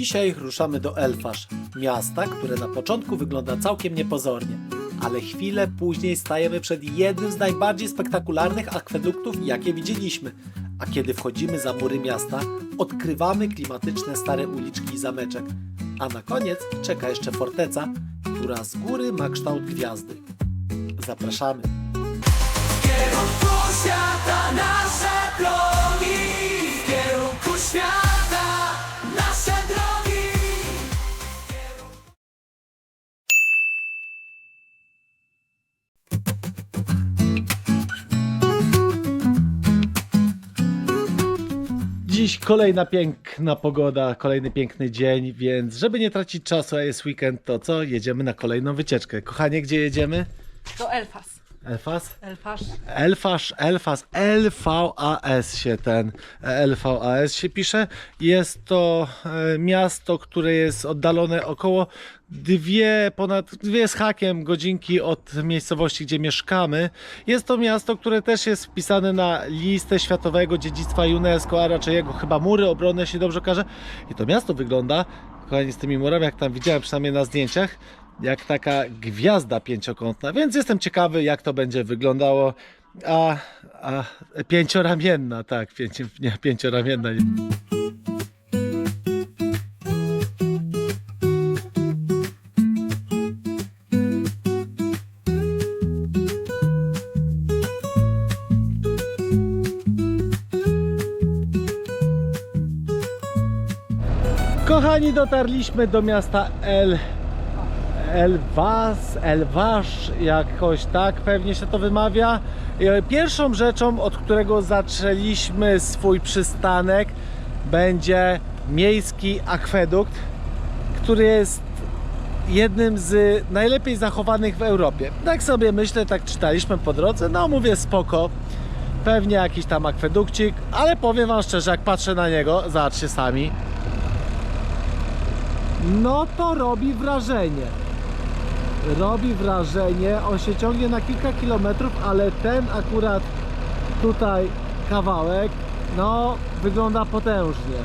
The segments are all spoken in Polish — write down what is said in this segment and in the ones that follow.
Dzisiaj ruszamy do Elfasz, miasta, które na początku wygląda całkiem niepozornie, ale chwilę później stajemy przed jednym z najbardziej spektakularnych akweduktów, jakie widzieliśmy. A kiedy wchodzimy za mury miasta, odkrywamy klimatyczne stare uliczki i zameczek. A na koniec czeka jeszcze forteca, która z góry ma kształt gwiazdy. Zapraszamy. Kierunku świata nasze progi W kierunku świata Dziś kolejna piękna pogoda, kolejny piękny dzień, więc żeby nie tracić czasu, a jest weekend, to co? Jedziemy na kolejną wycieczkę. Kochanie, gdzie jedziemy? Do Elfas. Elfas? Elfasz. Elfasz, Elfas, LVAS się ten LVAS się pisze. Jest to e, miasto, które jest oddalone około dwie, ponad dwie z hakiem godzinki od miejscowości, gdzie mieszkamy. Jest to miasto, które też jest wpisane na listę światowego dziedzictwa UNESCO, a raczej jego chyba mury obronne, jeśli dobrze okaże. I to miasto wygląda, kochani, z tymi murami, jak tam widziałem przynajmniej na zdjęciach, jak taka gwiazda pięciokątna, więc jestem ciekawy, jak to będzie wyglądało. A, a pięcioramienna, tak, pięci, nie, pięcioramienna. Kochani, dotarliśmy do miasta El Elwas, Elwasz, jakoś tak pewnie się to wymawia. E, Pierwszą rzeczą, od którego zaczęliśmy swój przystanek, będzie miejski akwedukt, który jest jednym z najlepiej zachowanych w Europie. Tak sobie myślę, tak czytaliśmy po drodze, no mówię spoko, pewnie jakiś tam akwedukcik, ale powiem Wam szczerze, jak patrzę na niego, zobaczcie sami, no to robi wrażenie. Robi wrażenie. On się ciągnie na kilka kilometrów, ale ten akurat tutaj kawałek, no wygląda potężnie.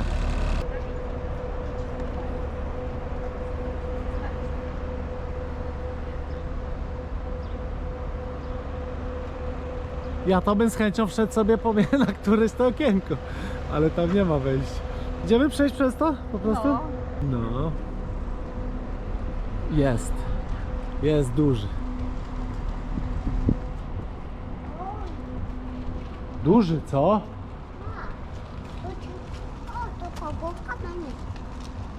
Ja to bym z chęcią wszedł sobie po na któreś to okienko, ale tam nie ma wejścia. Idziemy przejść przez to po prostu? No. No. Jest. Jest duży. Duży, co?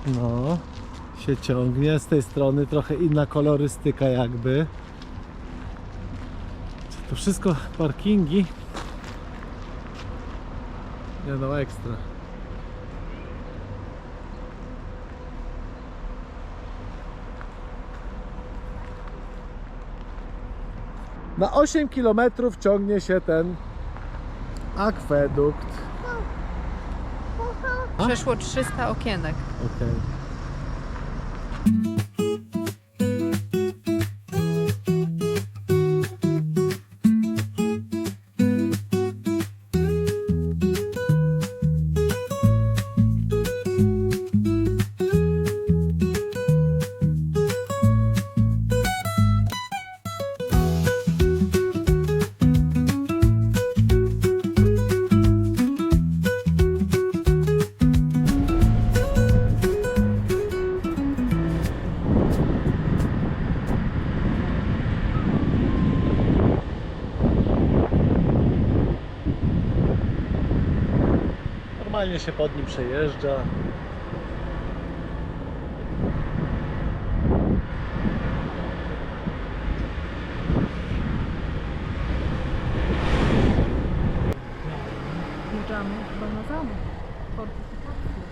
No. Się ciągnie. Z tej strony trochę inna kolorystyka jakby. To wszystko parkingi. Nie no, ekstra. Na 8 km ciągnie się ten akwedukt. Przeszło 300 okienek. Okej. Normalnie się pod nim przejeżdża. Wjeżdżamy chyba na zamek. Fortyfikację.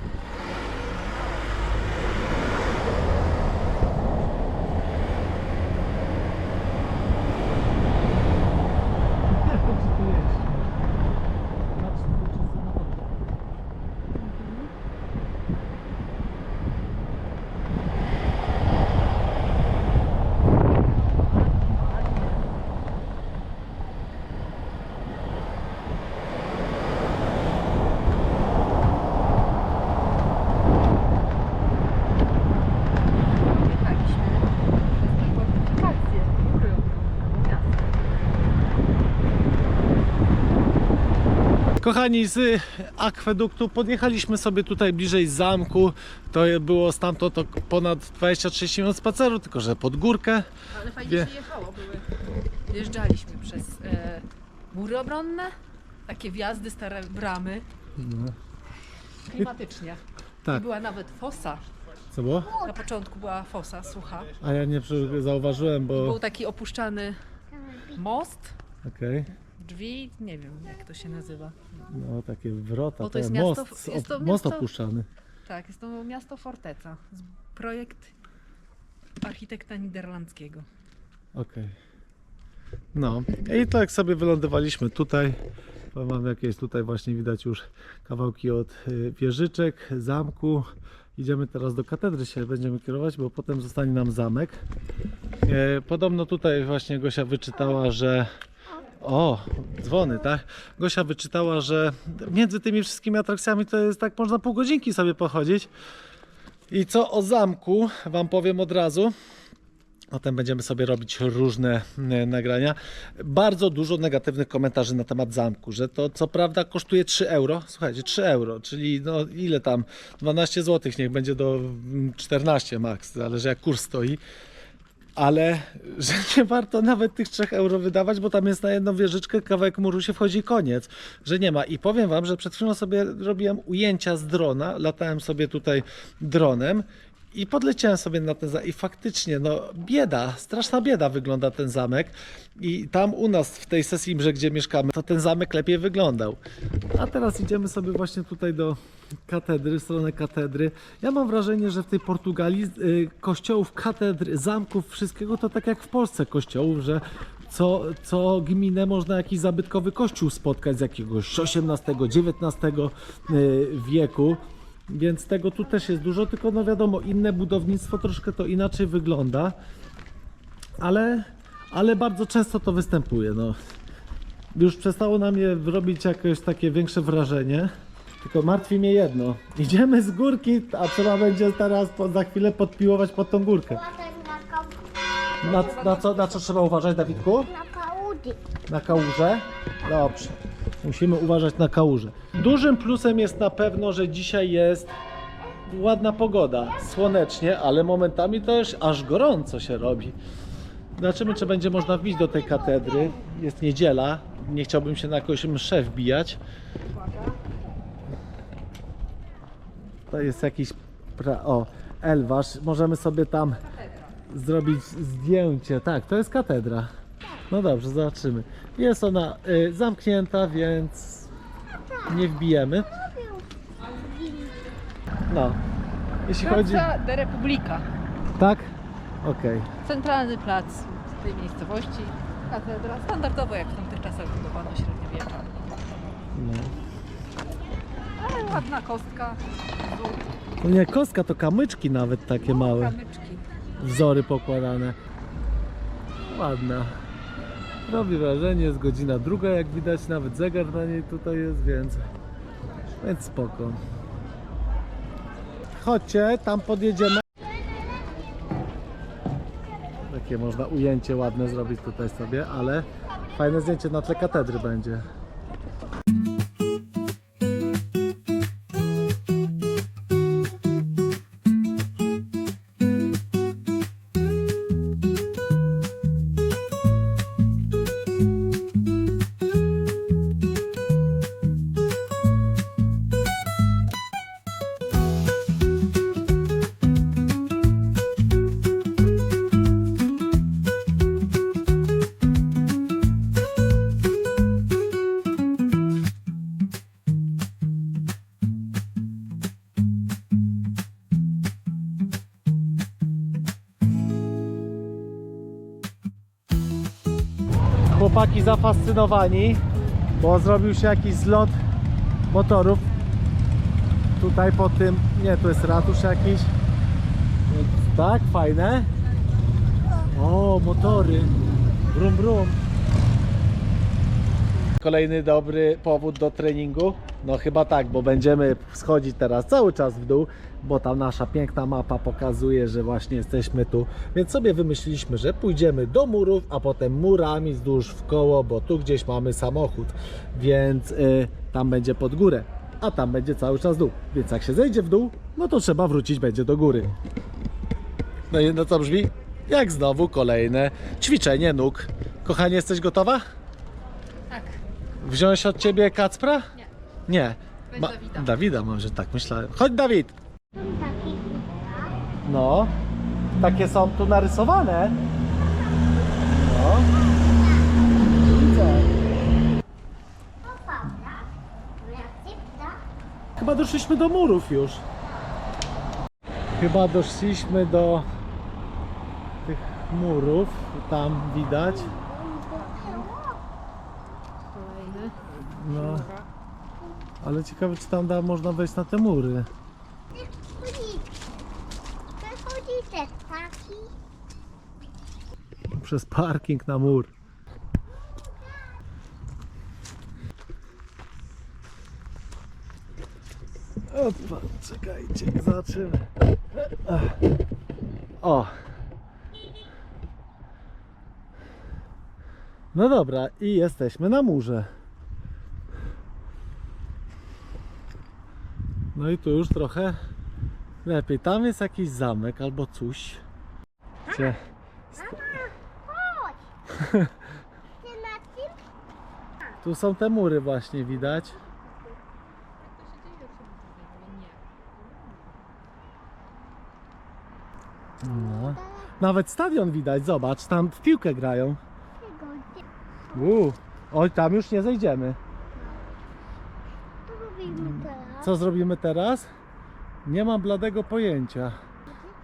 Kochani, z akweduktu podjechaliśmy sobie tutaj bliżej zamku. To było stamtąd to ponad 20-30 minut spaceru, tylko że pod górkę. Ale fajnie Wie- się jechało. Były. Wjeżdżaliśmy przez e, mury obronne, takie wjazdy, stare bramy. Klimatycznie. Tak. I była nawet fosa. Co było? Na początku była fosa, słucha. A ja nie zauważyłem, bo... Był taki opuszczany most, Okej. Drzwi, nie wiem jak to się nazywa. No takie wrota, Bo to ten jest most, miasto- jest to most miasto- opuszczany. Tak, jest to miasto Forteca. Z- Projekt architekta niderlandzkiego. Okej. No i tak sobie wylądowaliśmy tutaj. Powiem Wam, jakieś tutaj właśnie widać już kawałki od y, wieżyczek, zamku. Idziemy teraz do katedry się będziemy kierować, bo potem zostanie nam zamek. E, Podobno tutaj właśnie Gosia wyczytała, że o, dzwony, tak? Gosia wyczytała, że między tymi wszystkimi atrakcjami to jest tak można pół godzinki sobie pochodzić. I co o zamku Wam powiem od razu. Potem będziemy sobie robić różne e, nagrania. Bardzo dużo negatywnych komentarzy na temat zamku, że to co prawda kosztuje 3 euro. Słuchajcie, 3 euro, czyli no ile tam? 12 zł, niech będzie do mm, 14 max, zależy jak kurs stoi. Ale że nie warto nawet tych 3 euro wydawać, bo tam jest na jedną wieżyczkę kawałek muru się wchodzi koniec. Że nie ma. I powiem wam, że przed chwilą sobie robiłem ujęcia z drona, latałem sobie tutaj dronem i podleciałem sobie na ten zamek i faktycznie, no bieda, straszna bieda wygląda ten zamek i tam u nas w tej sesji, gdzie mieszkamy, to ten zamek lepiej wyglądał. A teraz idziemy sobie właśnie tutaj do katedry, stronę katedry. Ja mam wrażenie, że w tej Portugalii y, kościołów, katedr, zamków, wszystkiego to tak jak w Polsce kościołów, że co, co gminę można jakiś zabytkowy kościół spotkać z jakiegoś XVIII, XIX y, wieku. Więc tego tu też jest dużo, tylko no wiadomo, inne budownictwo troszkę to inaczej wygląda, ale, ale bardzo często to występuje. No. Już przestało na mnie robić jakieś takie większe wrażenie. Tylko martwi mnie jedno. Idziemy z górki, a trzeba będzie teraz po, za chwilę podpiłować pod tą górkę. Na, kał... Na, na, co, na co trzeba uważać, Dawidku? na kałudy. Na kałuże? Dobrze. Musimy uważać na kałuże. Dużym plusem jest na pewno, że dzisiaj jest ładna pogoda. Słonecznie, ale momentami to już aż gorąco się robi. Zobaczymy, czy będzie można wbić do tej katedry. Jest niedziela. Nie chciałbym się na jakąś mszę wbijać. To jest jakiś... Pra... O, Elwasz. Możemy sobie tam zrobić zdjęcie. Tak, to jest katedra. No dobrze, zobaczymy. Jest ona y, zamknięta, więc nie wbijemy. No. Jeśli chodzi. De Republika. Tak? Okej. Centralny plac tej miejscowości. Katedra. Standardowo jak w tamtych czasach budowano średniowiecza. No. Ale ładna kostka. To nie kostka, to kamyczki nawet takie małe. Kamyczki. Wzory pokładane. Ładna. Robi wrażenie, jest godzina druga, jak widać, nawet zegar na niej tutaj jest, więc, więc spoko. Chodźcie, tam podjedziemy. Takie można ujęcie ładne zrobić tutaj sobie, ale fajne zdjęcie na tle katedry będzie. Chłopaki zafascynowani, bo zrobił się jakiś zlot motorów. Tutaj po tym, nie, to jest ratusz jakiś. Tak, fajne. O, motory. Brum, brum. Kolejny dobry powód do treningu. No chyba tak, bo będziemy schodzić teraz cały czas w dół, bo tam nasza piękna mapa pokazuje, że właśnie jesteśmy tu. Więc sobie wymyśliliśmy, że pójdziemy do murów, a potem murami wzdłuż w koło, bo tu gdzieś mamy samochód, więc y, tam będzie pod górę, a tam będzie cały czas dół. Więc jak się zejdzie w dół, no to trzeba wrócić będzie do góry. No i no co brzmi? Jak znowu kolejne ćwiczenie nóg. Kochanie, jesteś gotowa? Wziąć od ciebie Kacpra? Nie. Nie. Weź Dawida. Dawida może tak myślałem. Chodź Dawid! No. Takie są tu narysowane. No. Widzę. Chyba doszliśmy do murów już. Chyba doszliśmy do tych murów. Tam widać. Kolejny. No. Ale ciekawe, czy tam da, można wejść na te mury. Chodzi. Przechodzicie taki. Przez parking na mur. Opa, czekajcie, zobaczymy. Ach. O! No dobra, i jesteśmy na murze. No i tu już trochę lepiej. Tam jest jakiś zamek albo coś. Gdzie? Tym? Tu są te mury właśnie widać. No. Nawet stadion widać, zobacz, tam w piłkę grają. Uuu. Oj, tam już nie zejdziemy. Co robimy teraz? Co zrobimy teraz? Nie mam bladego pojęcia.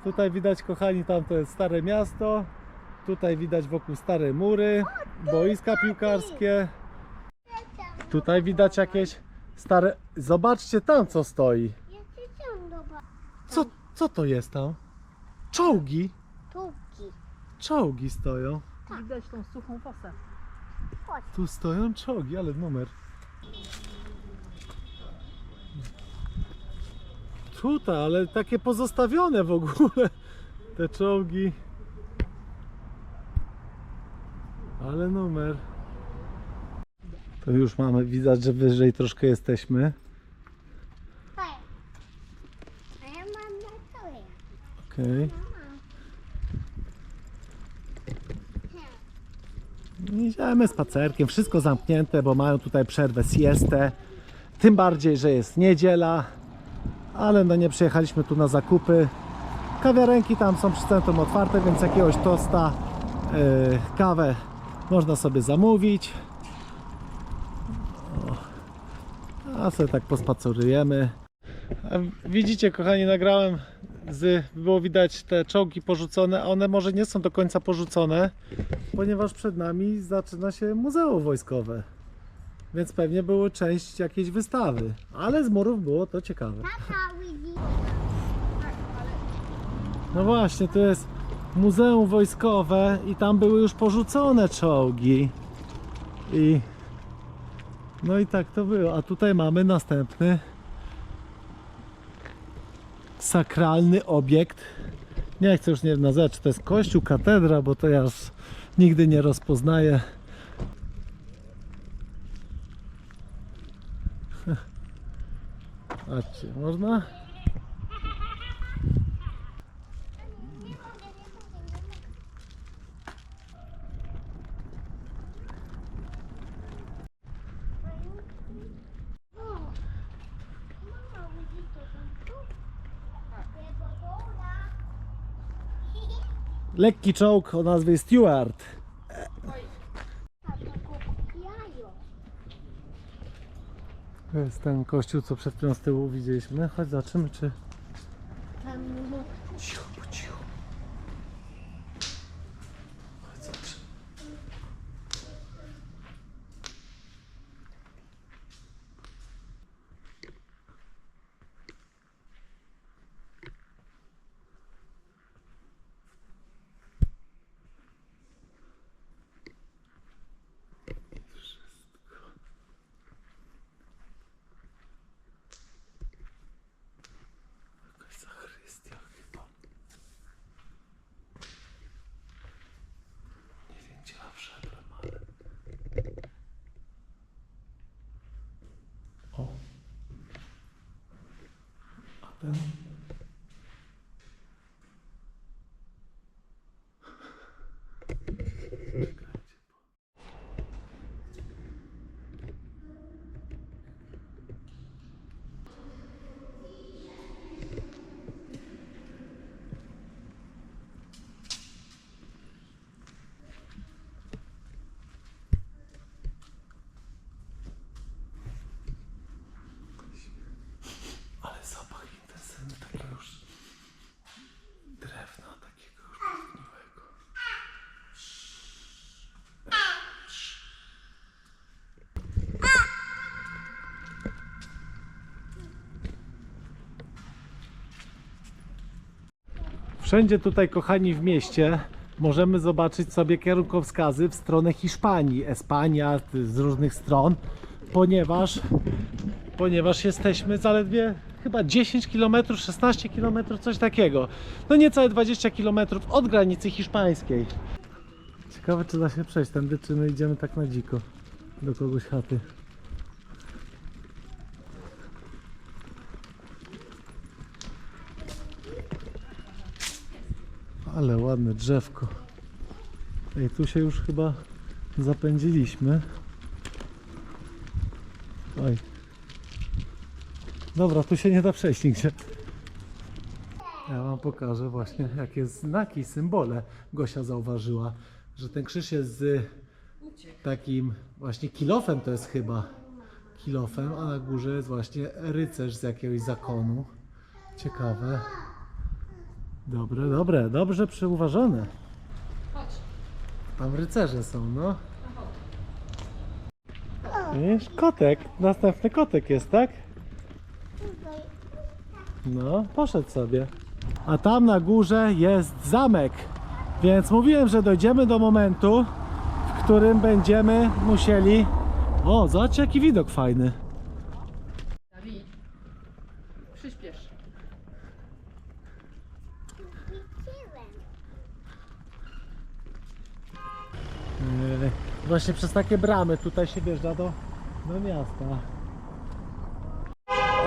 Tutaj widać, kochani, tam to jest stare miasto. Tutaj widać wokół stare mury, boiska piłkarskie. Tutaj widać jakieś stare... Zobaczcie tam, co stoi. Co, co to jest tam? Czołgi. tuki. Czołgi stoją. Widać tą suchą fosę. Tu stoją czołgi, ale numer. Tutaj, ale takie pozostawione w ogóle. Te czołgi. Ale numer. To już mamy, widać, że wyżej troszkę jesteśmy. A ja mam na tobie. Okej. Idziemy spacerkiem, wszystko zamknięte, bo mają tutaj przerwę siestę. Tym bardziej, że jest niedziela, ale no nie przyjechaliśmy tu na zakupy. Kawiarenki tam są przy centrum otwarte, więc jakiegoś tosta, yy, kawę można sobie zamówić. A sobie tak pospacerujemy. Widzicie, kochani, nagrałem z, było widać te czołgi porzucone, a one może nie są do końca porzucone, ponieważ przed nami zaczyna się muzeum wojskowe. Więc pewnie były część jakiejś wystawy, ale z murów było to ciekawe. No właśnie, to jest muzeum wojskowe i tam były już porzucone czołgi. I no i tak to było. A tutaj mamy następny sakralny obiekt. Nie chcę już nie nazwać, czy to jest kościół, katedra, bo to ja już nigdy nie rozpoznaję. Patrzcie, można? Lekki czołg o nazwie Stewart. A to go kupiają. To jest ten kościół, co przed chwilą z tyłu widzieliśmy. Chodź, zobaczymy, czy... Tam Cicho, 嗯。Wszędzie tutaj, kochani, w mieście możemy zobaczyć sobie kierunkowskazy w stronę Hiszpanii, Espania, z różnych stron, ponieważ, ponieważ jesteśmy zaledwie chyba 10 km, 16 km, coś takiego. No niecałe 20 km od granicy hiszpańskiej. Ciekawe, czy da się przejść tędy, czy my idziemy tak na dziko do kogoś chaty. Ale ładne drzewko. Ej, tu się już chyba zapędziliśmy. Oj. Dobra, tu się nie da przejść nigdzie. Ja wam pokażę właśnie jakie znaki, symbole Gosia zauważyła, że ten krzyż jest z takim właśnie kilofem to jest chyba kilofem, a na górze jest właśnie rycerz z jakiegoś zakonu. Ciekawe. Dobre, dobre, dobrze przyuważone. Tam rycerze są, no. Wiesz, kotek, następny kotek jest, tak? No, poszedł sobie. A tam na górze jest zamek. Więc mówiłem, że dojdziemy do momentu, w którym będziemy musieli. O, zobacz jaki widok fajny. Dawid, przyspiesz. Yy, Właśnie przez takie bramy tutaj się wjeżdża do, do miasta.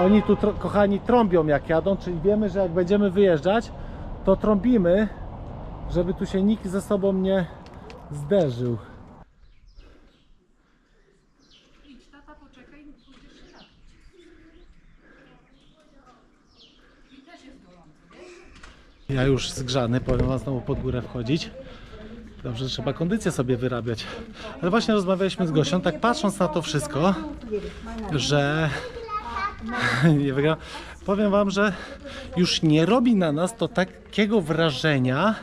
Oni tu, tro, kochani, trąbią jak jadą, czyli wiemy, że jak będziemy wyjeżdżać, to trąbimy, żeby tu się nikt ze sobą nie zderzył. Idź, tata, poczekaj, pójdziesz się napić. I też jest gorąco, wiesz? Ja już zgrzany, powiem wam znowu pod górę wchodzić. Dobrze, trzeba kondycję sobie wyrabiać. Ale właśnie rozmawialiśmy z Gosią, tak patrząc na to wszystko, że nie wygra. Powiem wam, że już nie robi na nas to takiego wrażenia,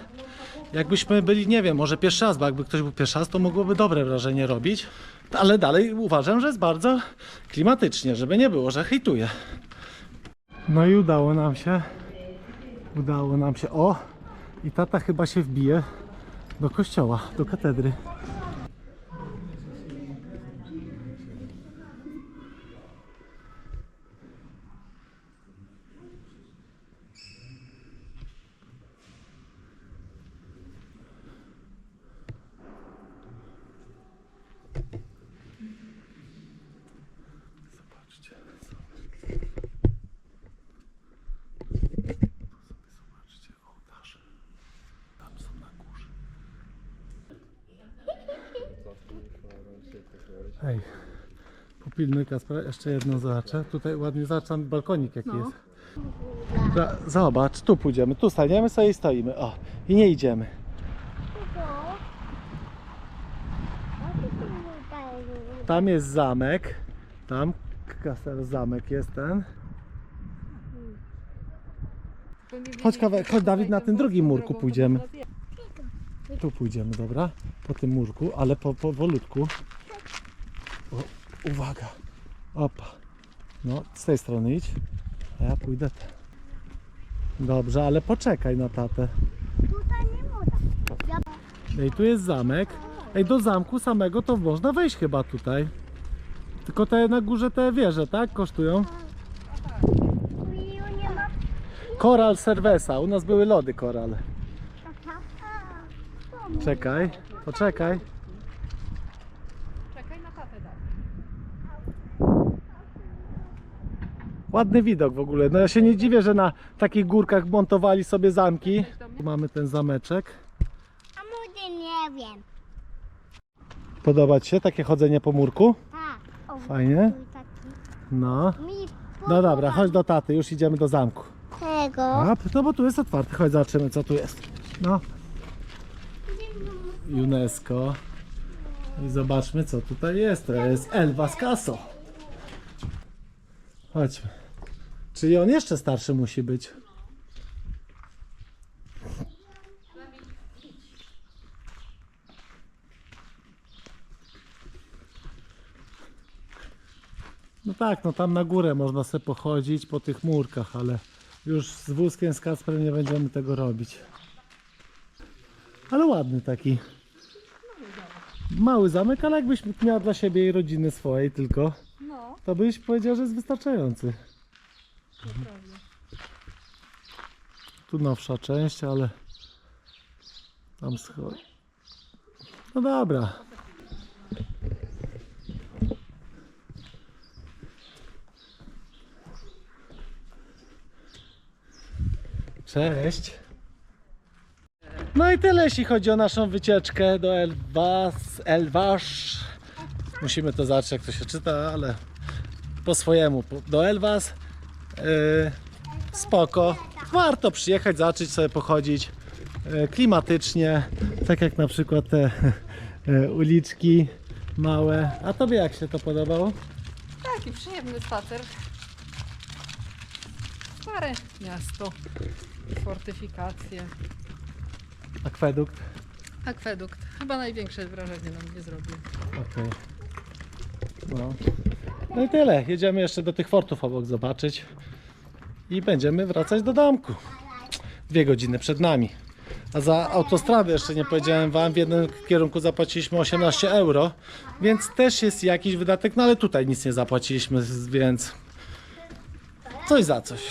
jakbyśmy byli, nie wiem, może pierwszy raz, bo jakby ktoś był pierwszy raz, to mogłoby dobre wrażenie robić. Ale dalej uważam, że jest bardzo klimatycznie, żeby nie było, że hejtuje. No i udało nam się. Udało nam się. O! I tata chyba się wbije do kościoła, do katedry. Jeszcze jedno zobaczę. Tutaj ładnie zaczam balkonik jaki jest. Za, zobacz, tu pójdziemy, tu staniemy sobie i stoimy. O, i nie idziemy. Tam jest zamek. Tam kastel zamek jest ten. Chodź kawałek, chodź Dawid, na tym drugim murku pójdziemy. Tu pójdziemy, dobra? Po tym murku, ale po, powolutku. O, uwaga. Opa. No, z tej strony idź. A ja pójdę. Dobrze, ale poczekaj na tatę. Tutaj nie można. Ej, tu jest zamek. Ej, do zamku samego to można wejść chyba tutaj. Tylko te na górze te wieże, tak? Kosztują. Koral Cerveza. U nas były lody koral. Czekaj, poczekaj. Czekaj na tatę, Dawid. Ładny widok w ogóle. No ja się nie dziwię, że na takich górkach montowali sobie zamki. Tu mamy ten zameczek. A młody nie wiem. Podoba Ci się takie chodzenie po murku? Tak. O, Fajnie. No. Mi No dobra, chodź do taty, już idziemy do zamku. tego. A, no bo tu jest otwarty, chodź zobaczymy co tu jest. No. UNESCO. I zobaczmy co tutaj jest. To jest El Vascaso. Chodźmy. Czyli on jeszcze starszy musi być. No tak, no tam na górę można sobie pochodzić po tych murkach, ale już z wózkiem, z Kacperem nie będziemy tego robić. Ale ładny taki. Mały zamek, ale jakbyś miała dla siebie i rodziny swojej tylko, No, to byś powiedział, że jest wystarczający. To prawda. Tu nowsza część, ale tam schodzi. No dobra. Cześć. No i tyle, jeśli chodzi o naszą wycieczkę do Elwas, Elwasz. Musimy to zacząć, jak to się czyta, ale po swojemu. Do Elwas. Yy, spoko. Warto przyjechać, zacząć sobie pochodzić e, klimatycznie, tak jak na przykład te e, uliczki małe. A tobie jak się to podobało? Taki przyjemny spacer. Stare miasto. Fortyfikacje. Akwedukt. Akwedukt. Chyba największe wrażenie na mnie zrobił. Okej. No. No i tyle. Jedziemy jeszcze do tych fortów obok zobaczyć. I będziemy wracać do domku. Dwie godziny przed nami. A za autostradę jeszcze nie powiedziałem wam, w jednym kierunku zapłaciliśmy 18 euro, więc też jest jakiś wydatek, no ale tutaj nic nie zapłaciliśmy, więc coś za coś.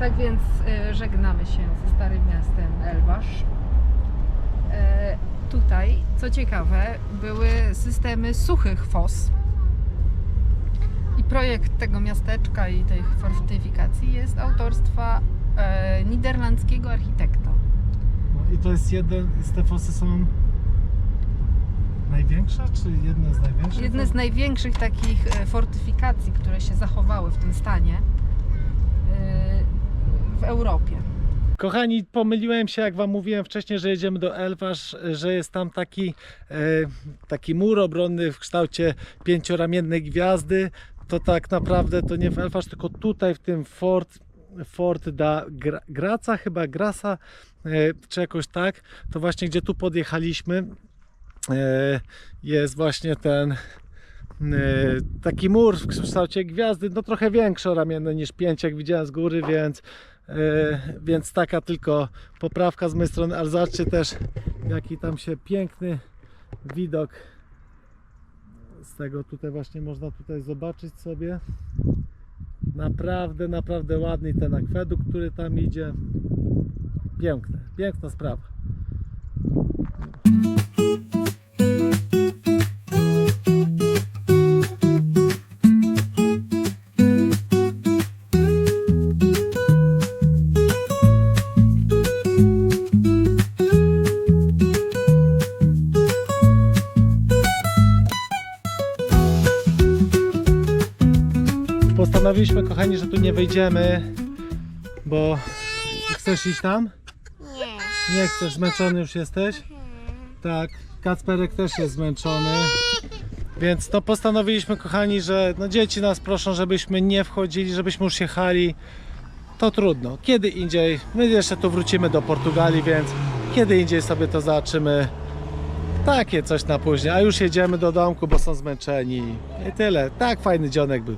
Tak więc e, żegnamy się ze Starym Miastem Elwasz. E, tutaj, co ciekawe, były systemy suchych fos. I projekt tego miasteczka i tej fortyfikacji jest autorstwa e, niderlandzkiego architekta. No i to jest jeden, te fosy są największa, czy jedne z największych? Jedne z największych takich fortyfikacji, które się zachowały w tym stanie w Europie. Kochani, pomyliłem się, jak Wam mówiłem wcześniej, że jedziemy do Elwasz, że jest tam taki, e, taki mur obronny w kształcie pięcioramiennej gwiazdy. To tak naprawdę to nie w Elwasz, tylko tutaj w tym Fort, Fort da Gra, Graca, chyba Grasa, e, czy jakoś tak. To właśnie gdzie tu podjechaliśmy, e, jest właśnie ten e, taki mur w kształcie gwiazdy, no trochę większoramienny niż pięć, jak widziałem z góry, więc więc taka tylko poprawka z mojej strony, ale zobaczcie też jaki tam się piękny widok z tego tutaj właśnie można tutaj zobaczyć sobie. Naprawdę, naprawdę ładny ten akwedukt, który tam idzie. Piękne, piękna sprawa postanowiliśmy kochani, że tu nie wejdziemy bo chcesz iść tam? Nie. Nie chcesz, zmęczony już jesteś? Tak, Kacperek też jest zmęczony. Więc to postanowiliśmy, kochani, że no dzieci nas proszą, żebyśmy nie wchodzili, żebyśmy już jechali. To trudno. Kiedy indziej, my jeszcze tu wrócimy do Portugalii, więc kiedy indziej sobie to zobaczymy. Takie coś na później. A już jedziemy do domku, bo są zmęczeni. I tyle. Tak fajny dzionek był.